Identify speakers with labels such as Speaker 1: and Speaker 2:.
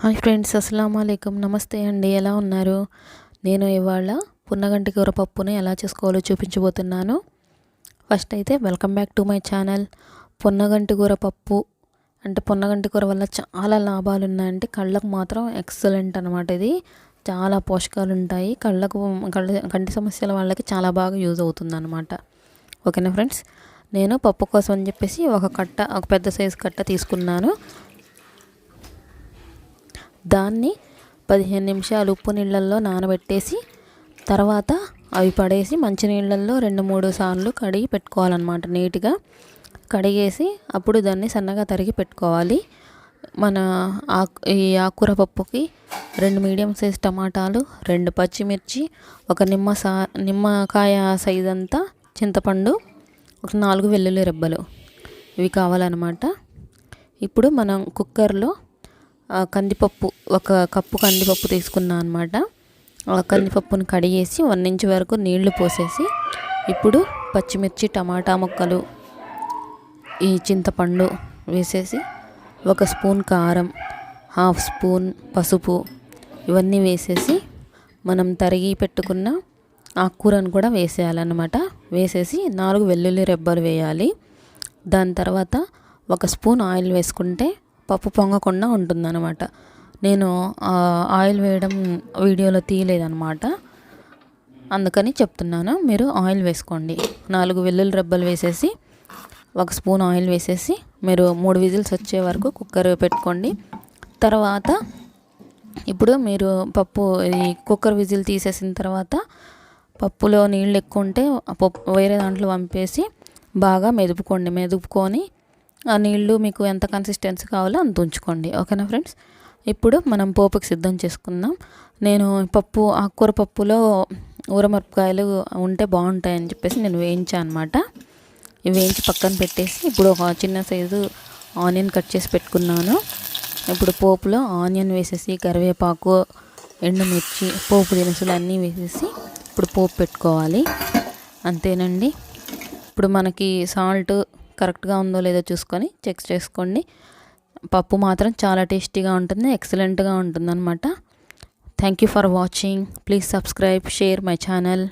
Speaker 1: Hi friends అస్సలం అయికం నమస్తే అండి ఎలా ఉన్నారు? నేను ఇవాళ పున్నగంటి కూర పప్పుని ఎలా చేసుకోవాలో చూపించబోతున్నాను. ఫస్ట్ అయితే welcome back to my channel పున్నగంటి కూర పప్పు. అంటే పున్నగంటి కూర వల్ల చాలా లాభాలు ఉన్నాయంటే కళ్ళకు మాత్రం ఎక్సలెంట్ అనమాట ఇది. చాలా పోషకాలు ఉంటాయి కళ్ళకు కళ్ళ కంటి సమస్యల వాళ్ళకి చాలా బాగా యూజ్ అవుతుంది అనమాట ఓకేనా ఫ్రెండ్స్? నేను పప్పు కోసం అని చెప్పేసి ఒక కట్ట ఒక పెద్ద సైజు కట్ట తీసుకున్నాను. దాన్ని పదిహేను నిమిషాలు ఉప్పు నీళ్ళల్లో నానబెట్టేసి తర్వాత అవి పడేసి మంచినీళ్ళల్లో రెండు మూడు సార్లు కడిగి పెట్టుకోవాలన్నమాట నీట్గా. కడిగేసి అప్పుడు దాన్ని సన్నగా తరిగి పెట్టుకోవాలి. మన ఆకు ఈ ఆకుకూర పప్పుకి రెండు మీడియం సైజ్ టమాటాలు రెండు పచ్చిమిర్చి ఒక నిమ్మ సా నిమ్మకాయ సైజ్ అంతా చింతపండు ఒక నాలుగు వెల్లుల్లి రెబ్బలు ఇవి కావాలన్నమాట. ఇప్పుడు మనం కుక్కర్లో కందిపప్పు ఒక కప్పు కందిపప్పు తీసుకున్నా అనమాట కందిపప్పును కడిగేసి వన్ ఇంచ్ వరకు నీళ్ళు పోసేసి ఇప్పుడు పచ్చిమిర్చి టమాటా ముక్కలు ఈ చింతపండు వేసేసి ఒక స్పూన్ కారం హాఫ్ స్పూన్ పసుపు ఇవన్నీ వేసేసి మనం తరిగి పెట్టుకున్న ఆకుకూరను కూడా వేసేయాలన్నమాట. వేసేసి నాలుగు వెల్లుల్లి రెబ్బలు వేయాలి. దాని తర్వాత ఒక స్పూన్ ఆయిల్ వేసుకుంటే పప్పు పొంగకుండా ఉంటుందన్నమాట. నేను ఆయిల్ వేయడం వీడియోలో తీయలేదన్నమాట. అందుకని చెప్తున్నాను మీరు ఆయిల్ వేసుకోండి. నాలుగు వెల్లుల్లి రెబ్బలు వేసేసి ఒక స్పూన్ ఆయిల్ వేసేసి మీరు మూడు విజిల్స్ వచ్చే వరకు కుక్కర్ పెట్టుకోండి. తర్వాత ఇప్పుడు మీరు పప్పు ఈ కుక్కర్ విజిల్ తీసేసిన తర్వాత పప్పులో నీళ్ళు ఎక్కువ ఉంటే పప్పు వేరే దాంట్లో పంపేసి బాగా మెదుపుకోండి. మెదుపుకొని ఆ నీళ్ళు మీకు ఎంత కన్సిస్టెన్సీ కావాలో అంత ఉంచుకోండి. ఓకేనా ఫ్రెండ్స్? ఇప్పుడు మనం పోపుకి సిద్ధం చేసుకుందాం. నేను పప్పు ఆకుకూర పప్పులో ఊరమిరపకాయలు ఉంటే బాగుంటాయని చెప్పేసి నేను వేయించాను అనమాట ఇవి వేయించి పక్కన పెట్టేసి ఇప్పుడు ఒక చిన్న సైజు ఆనియన్ కట్ చేసి పెట్టుకున్నాను. ఇప్పుడు పోపులో ఆనియన్ వేసేసి కరివేపాకు ఎండుమిర్చి పోపు దినుసులు అన్నీ వేసేసి ఇప్పుడు పోపు పెట్టుకోవాలి. అంతేనండి. ఇప్పుడు మనకి సాల్ట్ కరెక్ట్గా ఉందో లేదో చూసుకొని చెక్ చేసుకోండి. పప్పు మాత్రం చాలా టేస్టీగా ఉంటుంది ఎక్సలెంట్గా ఉంటుందన్నమాట. Thank you for watching. Please subscribe share my channel.